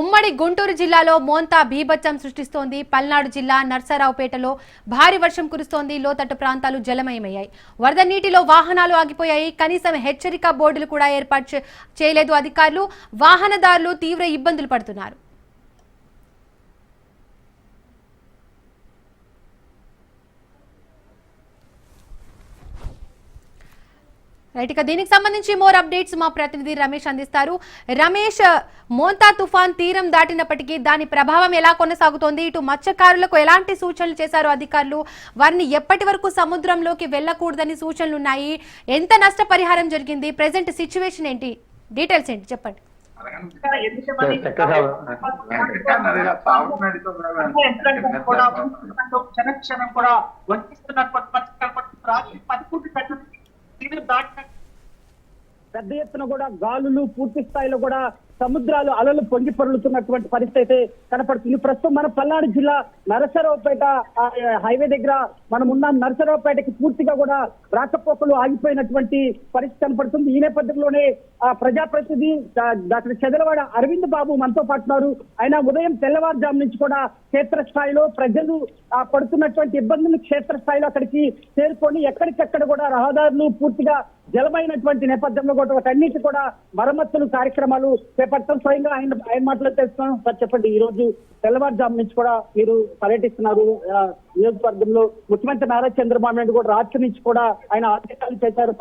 ఉమ్మడి గుంటూరు జిల్లాలో మోంతా బీభత్సం సృష్టిస్తోంది. పల్నాడు జిల్లా నర్సరావుపేటలో భారీ వర్షం కురుస్తోంది. లోతట్టు ప్రాంతాలు జలమయమయ్యాయి. వరద నీటిలో వాహనాలు ఆగిపోయాయి. కనీసం హెచ్చరిక బోర్డులు కూడా ఏర్పాటు చేయలేదు అధికారులు. వాహనదారులు తీవ్ర ఇబ్బందులు పడుతున్నారు. రైట్ ఇక దీనికి సంబంధించి మోర్ అప్డేట్స్ మా ప్రతినిధి రమేష్ అందిస్తారు. రమేష్ మోంతా తుఫాన్ తీరం దాటినప్పటికీ దాని ప్రభావం ఎలా కొనసాగుతోంది? ఇటు మత్స్యకారులకు ఎలాంటి సూచనలు చేశారు అధికారులు? వారిని ఎప్పటి వరకు సముద్రంలోకి వెళ్ళకూడదని సూచనలు ఉన్నాయి? ఎంత నష్టపరిహారం జరిగింది? ప్రెసెంట్ సిచ్యువేషన్ ఏంటి? డీటెయిల్స్ ఏంటి? చెప్పండి. కూడా దాటిన పెద్ద ఎత్తున కూడా గాలులు పూర్తి స్థాయిలో కూడా సముద్రాలు అలలు పొంగి పొరులుతున్నటువంటి పరిస్థితి అయితే కనపడుతుంది. ప్రస్తుతం మన పల్నాడు జిల్లా నరసరావుపేట హైవే దగ్గర మనం ఉన్న. నరసరావుపేటకి పూర్తిగా కూడా రాకపోకలు ఆగిపోయినటువంటి పరిస్థితి కనపడుతుంది. ఈ నేపథ్యంలోనే ఆ ప్రజాప్రతినిధి డాక్టర్ చెదలవాడ అరవింద్ బాబు మనతో పాటున్నారు ఆయన ఉదయం తెల్లవారుజాము నుంచి కూడా క్షేత్రస్థాయిలో ప్రజలు ఆ, పడుతున్నటువంటి ఇబ్బందులు క్షేత్రస్థాయిలో అక్కడికి చేరుకొని ఎక్కడికక్కడ కూడా రహదారులు పూర్తిగా జలమైనటువంటి నేపథ్యంలో కూడా వాటన్నిటి కూడా మరమ్మతులు కార్యక్రమాలు చేపడతాం స్వయంగా ఆయన ఆయన మాటలో తెలుస్తాం సార్ చెప్పండి. ఈ రోజు తెల్లవారుజాము నుంచి కూడా మీరు పర్యటిస్తున్నారు. నియోజకవర్గంలో ముఖ్యమంత్రి నారా చంద్రబాబు నాయుడు కూడా రాత్రి నుంచి కూడా ఆయన ఆదేశాలు చేశారు.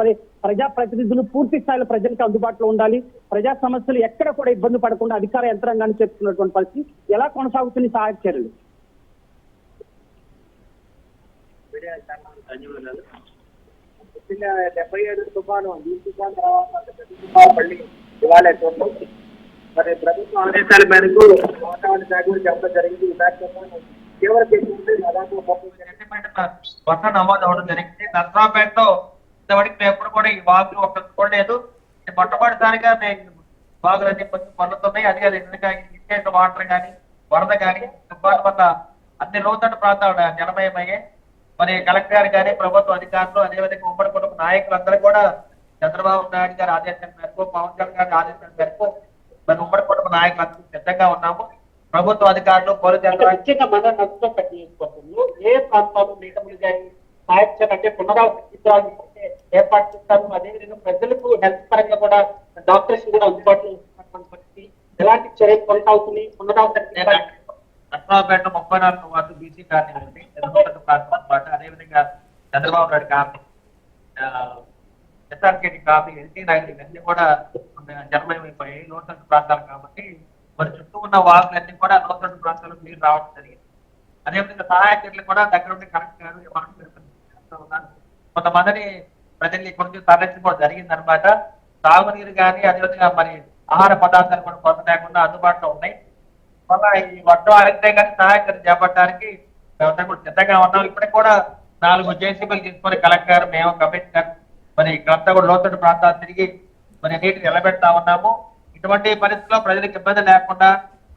ప్రజా ప్రతినిధులు పూర్తి స్థాయిలో ప్రజలకు అందుబాటులో ఉండాలి. ప్రజా సమస్యలు ఎక్కడ కూడా ఇబ్బంది పడకుండా అధికార యంత్రాంగాన్ని చెప్తున్నటువంటి పరిస్థితి ఎలా కొనసాగుతుంది? సహాయక చర్యలు ధన్యవాదాలు. డెబ్బై ఏడు తుఫాను ఈ తుఫాను తర్వాత ఇవాళ మరి ప్రభుత్వ ఆదేశాల మేరకు వాతావరణ శాఖ చెప్పడం జరిగింది. తీవ్ర వర్షం నమోదు అవడం జరిగింది. నర్సరావుపేటలో ఇంతవరకు ఎప్పుడు కూడా ఈ వాగులు ఒకటి చూడలేదు మొట్టమొదటిసారిగా మేము వాగులన్నీ కొంచెం అదే వాటర్ కానీ వరద కానీ తుఫాను వల్ల అన్ని లోతట్టు ప్రాంతాలు జలమయమయ్యాయి. మరి కలెక్టర్ గారు కానీ ప్రభుత్వ అధికారులు అదేవిధంగా ఉమ్మడి కుటుంబ నాయకులందరూ కూడా చంద్రబాబు నాయుడు గారి ఆదేశాల మేరకు పవన్ కళ్యాణ్ గారి ఆదేశాల మేరకు మరి ఉమ్మడి కుటుంబ నాయకులందరూ సిద్ధంగా ఉన్నాము. ప్రభుత్వ అధికారులు పోలీసు ముఖ్యంగా మన నష్టం ఏ ప్రాంతాలు నీటములు కానీ సాహిత్యం అంటే పునరావృత చిత్రాలు ఏర్పాటు చేస్తారు. అదేవిధంగా ప్రజలకు హెల్త్ పరంగా కూడా డాక్టర్స్ కూడా అందుబాటులో ఉంటున్నటువంటి పరిస్థితి. ఎలాంటి చర్యలు కొనసాగుతున్నాయి? పునరావృత నర్సరావుపేట ముప్పై నాలుగు వార్డు బీసీ కాలనీ ప్రాంతం పాటు అదేవిధంగా Chandrababu Naidu colony SRKT colony NT Nagar ఇవన్నీ కూడా ప్రాంతాలు కాబట్టి మరి చుట్టూ ఉన్న వాగులన్నీ కూడా లోతట్టు ప్రాంతాలకు నీరు రావడం జరిగింది. అదేవిధంగా సహాయ చర్యలు కూడా దగ్గర ఉండి కరెక్ట్ గారు కొంతమందిని ప్రజల్ని కొంచెం తరలించుకోవడం జరిగింది అనమాట తాగునీరు కానీ అదేవిధంగా మరి ఆహార పదార్థాలు కూడా కొరత లేకుండా అందుబాటులో ఉన్నాయి. మళ్ళీ ఈ వర్షం ఆగితే కానీ సహాయ చర్యలు చేపట్టడానికి మేమంతా కూడా సిద్ధంగా ఉన్నాం. ఇప్పటికి కూడా నాలుగు జేసీబీలు తీసుకొని కలెక్టర్ మేము కమిషనర్ మరి ఇక్కడంతా కూడా లోతట్టు ప్రాంతాలు తిరిగి మరి నీటిని నిలబెడతా ఉన్నాము. ఇటువంటి పరిస్థితుల్లో ప్రజలకు ఇబ్బంది లేకుండా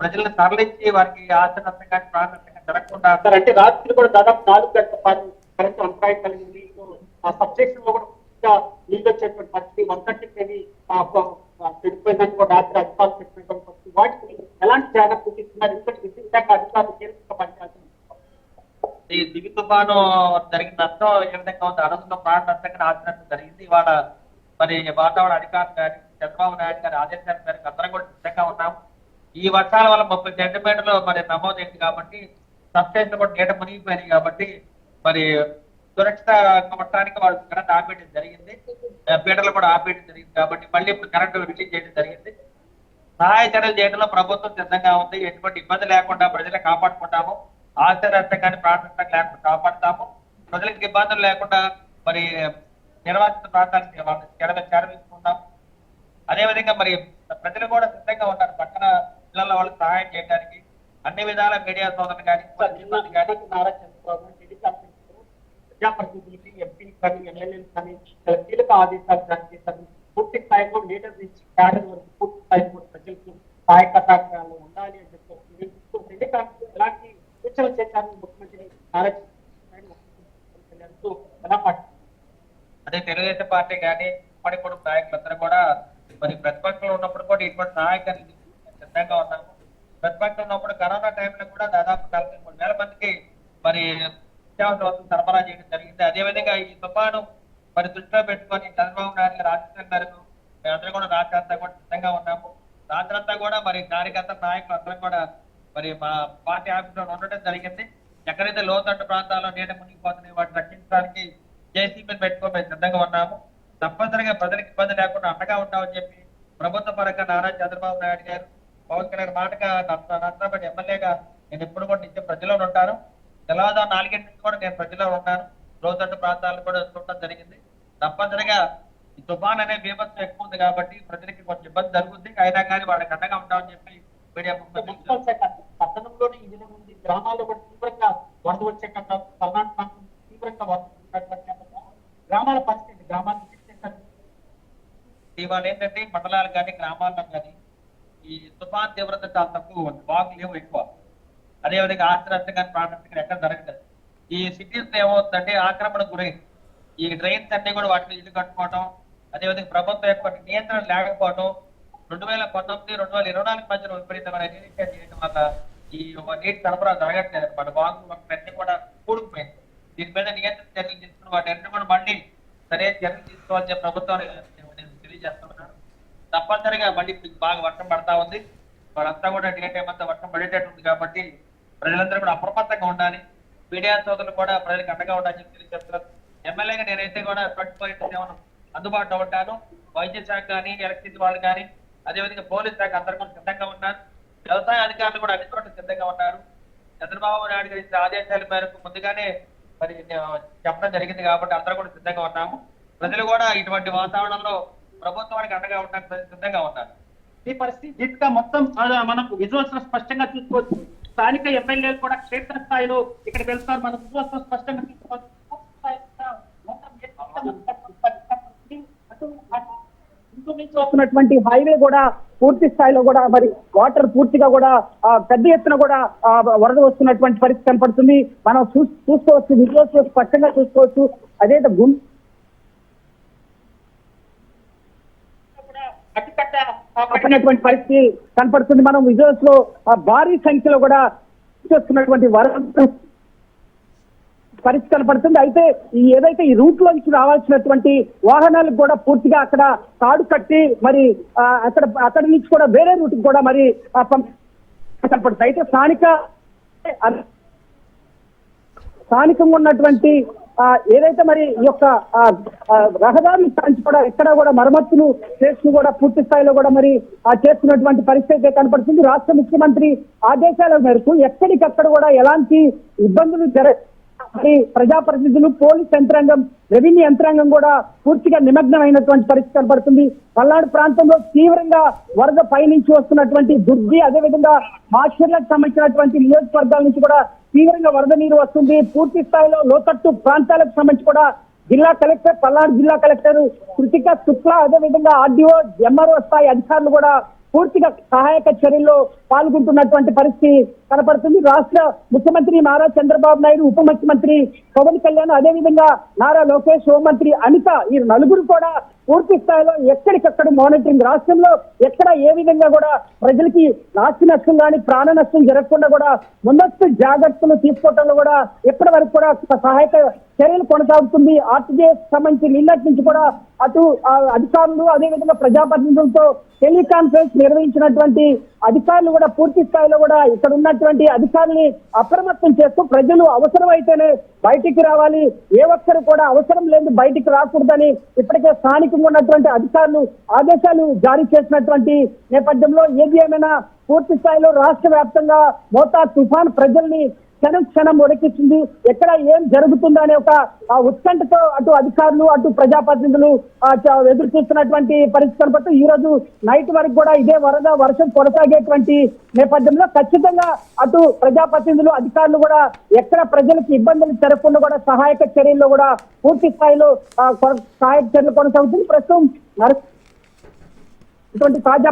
ప్రజలను తరలించి వారికి నష్టం కానీ ప్రాణ జరగకుండా సార్ అంటే రాత్రి కూడా దాదాపు నాలుగు గంటల పాటు కరెంట్ అంతరాయం కలిగింది. ఆ సబ్స్టేషన్లో కూడా నీళ్ళు వచ్చేటువంటి పరిస్థితి వన్ థర్టీ చెడిపోయిందని కూడా రాత్రి అధికారులు చెప్పినటువంటి వాటికి ఎలాంటి జాగ్రత్తలు తీసుకున్నారు? ఎందుకంటే విద్యుత్ శాఖ అధికారులు కీలక పనిచేస్తున్నారు. ఈ దివి తుఫాను జరిగిన నష్టం ఏ విధంగా ఉంది. అనంతలో ప్రాణ నష్టం కానీ ఆస్తి నష్టం జరిగింది. ఇవాళ మరి వాతావరణ అధికారులు కానీ చంద్రబాబు నాయుడు గారి ఆదేశాల మేరకు అందరం కూడా సిద్ధంగా ఉన్నాం. ఈ వర్షాల వల్ల ముప్పై సెంటీమీటర్లు మరి నమోదైంది కాబట్టి సబ్స్టేషన్ కూడా నీట మునిగిపోయినాయి కాబట్టి మరి సురక్షిత మొత్తానికి వాళ్ళు కరెంట్ ఆపేయడం జరిగింది. పీటర్లు కూడా ఆపేయడం జరిగింది కాబట్టి మళ్ళీ ఇప్పుడు కరెంటు రిలీజ్ చేయడం జరిగింది. సహాయ చర్యలు చేయడంలో ప్రభుత్వం సిద్ధంగా ఉంది. ఎటువంటి ఇబ్బంది లేకుండా ప్రజలు కాపాడుకుంటాము. ఆస్తి నష్టం కానీ లేకుండా కాపాడుతాము. ప్రజలకు ఇబ్బందులు లేకుండా మరి నిర్వాచిత ప్రాంతానికి వాళ్ళని చేరవ అదేవిధంగా మరి ప్రజలు కూడా సిద్ధంగా ఉన్నారు పక్కన పిల్లల వాళ్ళకి సహాయం చేయడానికి అన్ని విధాల మీడియా సోదరులు కానీ ప్రజాప్రతినిధులకి ఎంపీలు కానీ ఎమ్మెల్యేలు కానీ కీలక ఆదేశాలు జారీ చేశారు. పూర్తి స్థాయిలో లీడర్ నుంచి క్యాడర్ వరకు పూర్తి స్థాయిలో ప్రజలకు ఉండాలి అని చెప్పి ఎలాంటి సూచనలు చేశారు ముఖ్యమంత్రి నారా అదే తెలుగుదేశం పార్టీ కానీ కుటుంబ నాయకులందరూ కూడా మరి ప్రతిపక్షంలో ఉన్నప్పుడు కూడా ఇటువంటి నాయకులు సిద్ధంగా ఉన్నాము ప్రతిపక్షం ఉన్నప్పుడు కరోనా టైంలో కూడా దాదాపు నలభై మూడు వేల మందికి మరి నిత్యావసర వస్తువులు సరఫరా చేయడం జరిగింది. అదేవిధంగా ఈ తుఫాను మరి దృష్టిలో పెట్టుకొని చంద్రబాబు నాయుడు గారు ఆశిస్తున్న మేమందరం కూడా రాత్రి అంతా కూడా సిద్ధంగా ఉన్నాము. రాత్రంతా కూడా మరి కార్యకర్త నాయకులు అందరం కూడా మరి మా పార్టీ ఆఫీసులో ఉండటం జరిగింది. ఎక్కడైతే లోతట్టు ప్రాంతాల్లో నీట మునిగిపోతున్నాయి వాటిని రక్షించడానికి జేసీబీని పెట్టుకొని మేము సిద్ధంగా ఉన్నాము. తప్పనిసరిగా ప్రజలకు ఇబ్బంది లేకుండా అండగా ఉంటామని చెప్పి ప్రభుత్వ పరంగా నారా చంద్రబాబు నాయుడు గారు పవన్ కళ్యాణ్ మాటగా నష్టపడి ఎమ్మెల్యేగా నేను ఎప్పుడు కూడా నిత్యం ప్రజల్లో ఉంటాను. తెల్లవారుజాము నాలుగింటి నుంచి కూడా నేను ప్రజల్లో ఉంటాను. లోతట్టు ప్రాంతాలను కూడా చూడటం జరిగింది. తప్పనిసరిగా ఈ తుఫాన్ అనే బీభత్సం ఎక్కువ ఉంది కాబట్టి ప్రజలకి కొంచెం ఇబ్బంది జరుగుతుంది అయినా కానీ వాళ్ళకి అండగా ఉంటామని చెప్పి మీడియా పట్టణంలోనే ఈ విధంగా ఉంది. గ్రామాల్లో కూడా తీవ్రంగా వరద వచ్చే కట్ట పల్నాడు ప్రాంతం తీవ్రంగా వరద వచ్చేటటువంటి నేపథ్యంలో గ్రామాల పరిస్థితి గ్రామాల పరిస్థితి ఇవాళ ఏంటంటే మండలాలు కానీ గ్రామాల్లో కానీ ఈ తుఫాన్ తీవ్రత చాలా తక్కువ ఉంది. బాగు లేవు ఎక్కువ. అదేవిధంగా ఆశ్రద్ధ కానీ ప్రాణం కానీ ఎక్కడ జరగలేదు ఈ సిటీస్ ఏమవుతుందంటే ఆక్రమణ గురైంది ఈ డ్రైన్స్ అన్ని కూడా వాటిని ఇల్లు కట్టుకోవడం అదేవిధంగా ప్రభుత్వం యొక్క నియంత్రణ లేకపోవడం రెండు వేల పంతొమ్మిది రెండు వేల ఇరవై నాలుగు మధ్యలో విపరీతమైన నిరీక్షణ చేయడం వల్ల ఈ నీటి సరఫరా జరగట్లేదు అనమాట వాగు అన్ని కూడా కూడుకుపోయింది దీని మీద నియంత్రణ చర్యలు తీసుకుని వాటి అన్ని కూడా మళ్ళీ సరే చర్యలు తీసుకోవాల్సిన ప్రభుత్వం తెలియజేస్తున్నాం నేను తెలియజేస్తున్నాను తప్పనిసరిగా మళ్ళీ బాగా వర్షం పడతా ఉంది. వాళ్ళంతా కూడా డే టైం అంతా వర్షం పడేటట్టు ఉంది కాబట్టి ప్రజలందరూ కూడా అప్రమత్తంగా ఉండాలి. మీడియా సోదరులు కూడా ప్రజలకు అండగా ఉండాలని చెప్పి చెప్తున్నారు ఎమ్మెల్యేగా నేనైతే కూడా ట్వంటీ ఫోర్ ఇంటూ సెవెన్ అందుబాటులో ఉంటాను. వైద్య శాఖ కానీ ఎలక్ట్రిసిటీ వాళ్ళు కానీ అదేవిధంగా పోలీస్ శాఖ అందరూ కూడా సిద్ధంగా ఉన్నారు. వ్యవసాయ అధికారులు కూడా అన్ని చోట్ల సిద్ధంగా ఉన్నారు. చంద్రబాబు నాయుడు గారి ఆదేశాల మేరకు ముందుగానే మరి చెప్పడం జరిగింది కాబట్టి అందరూ కూడా సిద్ధంగా ఉన్నాము. ప్రజలు కూడా ఇటువంటి వాతావరణంలో ప్రభుత్వానికి అండగా ఉండడానికి సిద్ధంగా ఉన్నారు. ఈ పరిస్థితి దీంట్లో మొత్తం ఆ, మనకు విజువల్స్ స్పష్టంగా చూసుకోవచ్చు. స్థానిక ఎమ్మెల్యేలు కూడా క్షేత్ర స్థాయిలో ఇక్కడ వెళ్తారు మనం విజువల్స్ స్పష్టంగా చూసుకోవచ్చు. పూర్తి నుంచి వస్తున్నటువంటి హైవే కూడా పూర్తి స్థాయిలో కూడా మరి వాటర్ పూర్తిగా కూడా పెద్ద ఎత్తున కూడా వరద వస్తున్నటువంటి పరిస్థితి కనపడుతుంది. మనం చూ చూసుకోవచ్చు విజువల్స్ స్పష్టంగా చూసుకోవచ్చు. అదే గుంటూరు కూడా పరిస్థితి కనపడుతుంది. మనం విజువల్స్లో ఆ, భారీ సంఖ్యలో కూడా చేస్తున్నటువంటి వరద పరిస్థితి కనపడుతుంది. అయితే ఈ ఏదైతే ఈ రూట్లో నుంచి రావాల్సినటువంటి వాహనాలకు కూడా పూర్తిగా అక్కడ తాడు కట్టి మరి అక్కడ అక్కడి నుంచి కూడా వేరే రూట్ కూడా మరి కనపడుతుంది. అయితే స్థానిక స్థానికంగా ఉన్నటువంటి ఏదైతే మరి ఈ యొక్క రహదారులు ఆ, కూడా ఎక్కడ కూడా మరమ్మతులు చేస్తూ కూడా పూర్తి స్థాయిలో కూడా మరి ఆ చేస్తున్నటువంటి పరిస్థితి కనపడుతుంది. రాష్ట్ర ముఖ్యమంత్రి ఆదేశాల మేరకు ఎక్కడికక్కడ కూడా ఎలాంటి ఇబ్బందులు జర మరి ప్రజాప్రతినిధులు పోలీస్ యంత్రాంగం రెవెన్యూ యంత్రాంగం కూడా పూర్తిగా నిమగ్నమైనటువంటి పరిస్థితి కనబడుతుంది పల్నాడు ప్రాంతంలో తీవ్రంగా వరద పైనుంచి వస్తున్నటువంటి దుర్గి అదేవిధంగా మాస్టర్లకు సంబంధించినటువంటి నియోజకవర్గాల నుంచి కూడా తీవ్రంగా వరద నీరు వస్తుంది. పూర్తి స్థాయిలో లోతట్టు ప్రాంతాలకు సంబంధించి కూడా జిల్లా కలెక్టర్ పల్నాడు జిల్లా కలెక్టర్ కృతిక శుక్లా అదేవిధంగా ఆర్డీఓ ఎంఆర్ఓ స్థాయి అధికారులు కూడా పూర్తిగా సహాయక చర్యల్లో పాల్గొంటున్నటువంటి పరిస్థితి కనపడుతుంది. రాష్ట్ర ముఖ్యమంత్రి నారా చంద్రబాబు నాయుడు ఉప ముఖ్యమంత్రి పవన్ కళ్యాణ్ అదేవిధంగా నారా లోకేష్ హోంమంత్రి అనిత ఈ నలుగురు కూడా పూర్తి స్థాయిలో ఎక్కడికక్కడ మానిటరింగ్ రాష్ట్రంలో ఎక్కడ ఏ విధంగా కూడా ప్రజలకి నాస్తి నష్టం కానీ ప్రాణ నష్టం జరగకుండా కూడా ముందస్తు జాగ్రత్తలు తీసుకోవడంలో కూడా ఇప్పటి వరకు కూడా సహాయక చర్యలు కొనసాగుతుంది. ఆర్టీజీఎస్ సంబంధించి నిన్నటి నుంచి కూడా అటు అధికారులు అదేవిధంగా ప్రజాప్రతినిధులతో టెలికాన్ఫరెన్స్ నిర్వహించినటువంటి అధికారులు కూడా పూర్తి స్థాయిలో కూడా ఇక్కడ ఉన్నటువంటి అధికారుల్ని అప్రమత్తం చేస్తూ ప్రజలు అవసరమైతేనే బయటికి రావాలి. ఏ ఒక్కరు కూడా అవసరం లేదు బయటికి రాకూడదని ఇప్పటికే స్థానికంగా ఉన్నటువంటి అధికారులు ఆదేశాలు జారీ చేసినటువంటి నేపథ్యంలో ఏది ఏమైనా పూర్తి స్థాయిలో రాష్ట్ర వ్యాప్తంగా మోతా తుఫాన్ ప్రజల్ని క్షణం క్షణం ఉడకించింది ఎక్కడ ఏం జరుగుతుందో అనే ఒక ఆ ఉత్కంఠతో అటు అధికారులు అటు ప్రజాప్రతినిధులు ఎదురు చూస్తున్నటువంటి పరిస్థితి కనపడుతూ ఈ రోజు నైట్ వరకు కూడా ఇదే వరద వర్షం కొనసాగేటువంటి నేపథ్యంలో ఖచ్చితంగా అటు ప్రజాప్రతినిధులు అధికారులు కూడా ఎక్కడ ప్రజలకు ఇబ్బందులు జరగకుండా కూడా సహాయక చర్యల్లో కూడా పూర్తి స్థాయిలో సహాయక చర్యలు కొనసాగుతుంది. ప్రస్తుతం ఇటువంటి తాజా